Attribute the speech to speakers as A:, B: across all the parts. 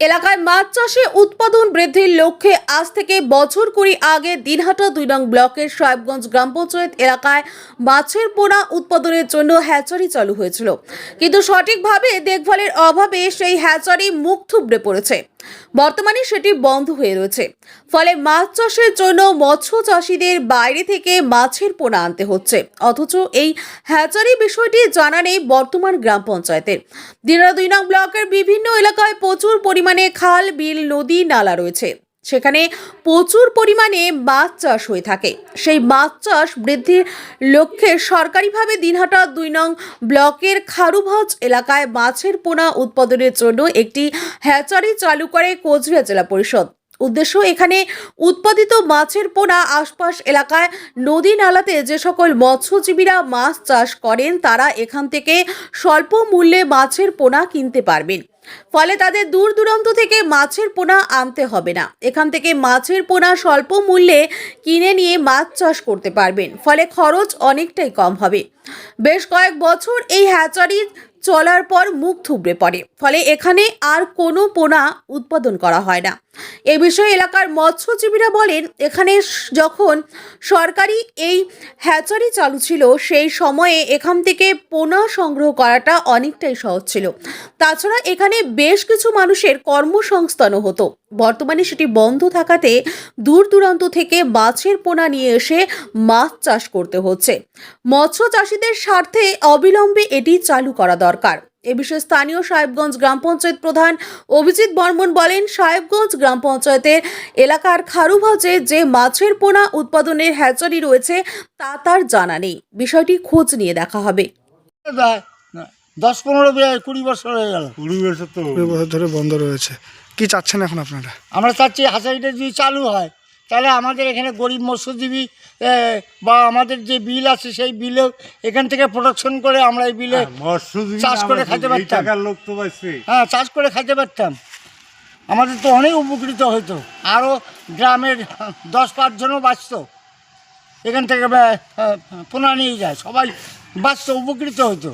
A: এলাকায় মাছ চাষে উৎপাদন বৃদ্ধির লক্ষ্যে আজ থেকে বছর কুড়ি আগে দিনহাটা দুই নং ব্লকের সাহেবগঞ্জ গ্রাম পঞ্চায়েত এলাকায় মাছের পোনা উৎপাদনের জন্য হ্যাচারি চালু হয়েছিল। কিন্তু সঠিকভাবে দেখভালের অভাবে সেই হ্যাচারি মুখ থুবড়ে পড়েছে। বর্তমানে সেটি বন্ধ হয়ে রয়েছে। ফলে মাছ চাষের জন্য মৎস্য চাষিদের বাইরে থেকে মাছের পোনা আনতে হচ্ছে। অথচ এই হ্যাচারি বিষয়টি জানা নেই বর্তমান গ্রাম পঞ্চায়েতের। দিনরা দুই নং ব্লকের বিভিন্ন এলাকায় প্রচুর পরিমাণে খাল, বিল, নদী, নালা রয়েছে। সেখানে প্রচুর পরিমাণে মাছ চাষ হয়ে থাকে। সেই মাছ চাষ বৃদ্ধির লক্ষ্যে সরকারিভাবে দিনহাটা দুই নং ব্লকের খারুভজ এলাকায় মাছের পোনা উৎপাদনের জন্য একটি হ্যাচারি চালু করে কোচবিহার জেলা পরিষদ। উদ্দেশ্য, এখানে উৎপাদিত মাছের পোনা আশপাশ এলাকায় নদী নালাতে যে সকল মৎস্যজীবীরা মাছ চাষ করেন, তারা এখান থেকে স্বল্প মূল্যে মাছের পোনা কিনতে পারবেন। ফলে তাদের দূর দূরান্ত থেকে মাছের পোনা আনতে হবে না। এখান থেকে মাছের পোনা স্বল্প মূল্যে কিনে নিয়ে মাছ চাষ করতে পারবেন। ফলে খরচ অনেকটাই কম হবে। বেশ কয়েক বছর এই হ্যাচারি চলার পর মুখ থুবড়ে পড়ে। ফলে এখানে আর কোনো পোনা উৎপাদন করা হয় না। এ বিষয়ে এলাকার মৎস্যজীবীরা বলেন, এখানে যখন সরকারি এই হ্যাচারি চালু ছিল, সেই সময়ে এখান থেকে পোনা সংগ্রহ করাটা অনেকটাই সহজ ছিল। তাছাড়া এখানে বেশ কিছু মানুষের কর্মসংস্থানও হতো। বর্তমানে সেটি বন্ধ থাকাতে দূর দূরান্ত থেকে মাছের পোনা নিয়ে এসে মাছ চাষ করতে হচ্ছে। মৎস্য চাষিদের স্বার্থে অবিলম্বে এটি চালু করা দরকার। এ বিষয়ে স্থানীয় সাহেবগঞ্জ গ্রাম পঞ্চায়েত প্রধান অভিজিৎ বর্মন বলেন সাহেবগঞ্জ গ্রাম পঞ্চায়েতের এলাকার খারুভাজে যে মাছের পোনা উৎপাদনের হ্যাচারি রয়েছে তা তার জানা নেই। বিষয়টি খোঁজ নিয়ে দেখা হবে।
B: দশ পনেরো কুড়ি বছর হয়ে গেল।
C: কুড়ি বছর তো
D: কুড়ি বছর ধরে বন্ধ রয়েছে। কি চাচ্ছেন এখন আপনারা?
B: আমরা চাচ্ছি হাসারিটা যদি চালু হয় তাহলে আমাদের এখানে গরিব মৎস্যজীবী বা আমাদের যে বিল আছে সেই বিলেও এখান থেকে প্রোডাকশন করে আমরা এই বিলে
C: মৎস্যজীবী
B: চাষ করে খাইতে পারতাম। হ্যাঁ চাষ করে খাইতে পারতাম। আমাদের তো অনেক উপকৃত হতো আরও গ্রামের দশ পাঁচজনও বাঁচত। এখান থেকে বে- পোনা নিয়ে যায়। সবাই বাঁচত উপকৃত হতো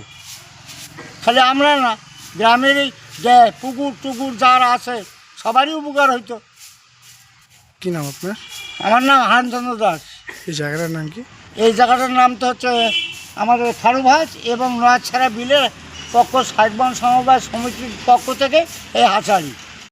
B: খালি আমরা না গ্রামের এই যে পুকুর টুকুর যারা আছে সবারই উপকার হইতো।
D: কি নাম আপনার?
B: আমার নাম হানচন্দ্র দাস।
D: এই জায়গাটার নাম কি?
B: এই জায়গাটার নাম তো হচ্ছে আমাদের ফারুভাজ এবং নয়াছাড়া বিলের পক্ষ সাইডবান সমবায় সমিতির পক্ষ থেকে এই হাঁচারি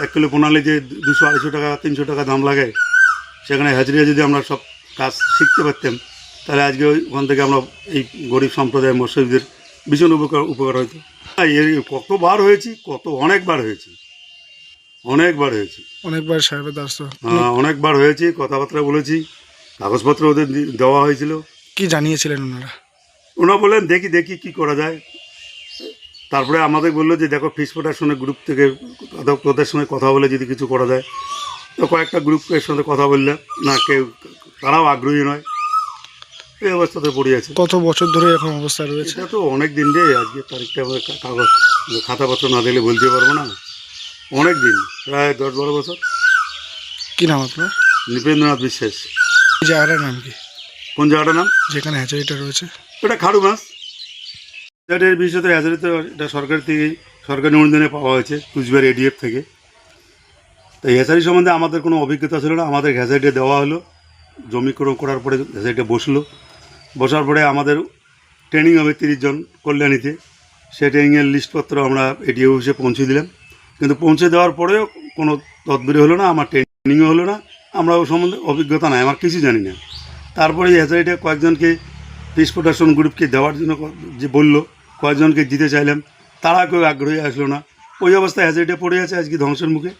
C: এক কিলো পোনালে যে দুশো আড়াইশো টাকা তিনশো টাকা দাম লাগে সেখানে হ্যাচরিয়া যদি আমরা সব কাজ শিখতে পারতাম তাহলে আজকে ওখান থেকে আমরা এই গরিব সম্প্রদায়ের মৎস্যজীবীদের ভীষণ উপকার উপকার হতো। এর কতবার হয়েছি কত অনেকবার হয়েছি অনেকবার হয়েছি।
D: অনেকবার সাহেবের দ্বারস্থ
C: হ্যাঁ, অনেকবার হয়েছি কথাবার্তা বলেছি কাগজপত্র ওদের দেওয়া হয়েছিল।
D: কি জানিয়েছিলেন ওনারা?
C: ওনা বললেন দেখি দেখি কি করা যায়। তারপরে আমাদের বলল যে দেখো ফিস প্রোডাকশনের গ্রুপ থেকে তোদের সঙ্গে কথা বলে যদি কিছু করা যায়। তো কয়েকটা গ্রুপের সঙ্গে কথা বললে না কেউ তারাও আগ্রহী নয়। এই অবস্থাতে পড়ে আছে।
D: কত বছর ধরে এখন অবস্থা রয়েছে?
C: এটা তো অনেক দিন রে আজকে তারিখটা কাগজ খাতাপত্র না দিলে বলতে পারব না। অনেক দিন প্রায় দশ বারো বছর।
D: কি নাম আপনার?
C: নৃপেন্দ্রনাথ বিশ্বাস।
D: জায়গাটার নাম কি?
C: কোন জায়গাটার নাম?
D: যেখানে হ্যাচারিটা রয়েছে।
C: এটা খাড়ু মাছ। এটার বিষয়তে হ্যাচারি তো এটা সরকার থেকে সরকারি অনুদানে পাওয়া হয়েছে, কুচবিহার এডিএফ থেকে। তো হ্যাচারি সম্বন্ধে আমাদের কোনো অভিজ্ঞতা ছিল না, আমাদের হ্যাচারিটা দেওয়া হলো, জমি ক্রম করার পরে হ্যাচারিটা বসল। বসার পরে আমাদের ট্রেনিং হবে তিরিশ জন কল্যাণীতে সেই ট্রেনিংয়ের লিস্টপত্র আমরা এডিএফ অফিসে পৌঁছে দিলাম। কিন্তু পৌঁছে দেওয়ার পরেও কোনো তদবিরি হলো না, আমার ট্রেনিংও হলো না, আমরা ও সম্বন্ধে অভিজ্ঞতা নাই, আমার কিছু জানি না। তারপরে হ্যাচারিটা কয়েকজনকে পিস প্রোটেকশন গ্রুপকে দেওয়ার জন্য যে বলল কয়েকজনকে দিতে চাইলাম, তারা কেউ আগ্রহী আসলো না। ওই অবস্থায় হ্যাচারিটা পড়ে আছে, আজকে ধ্বংসের মুখে।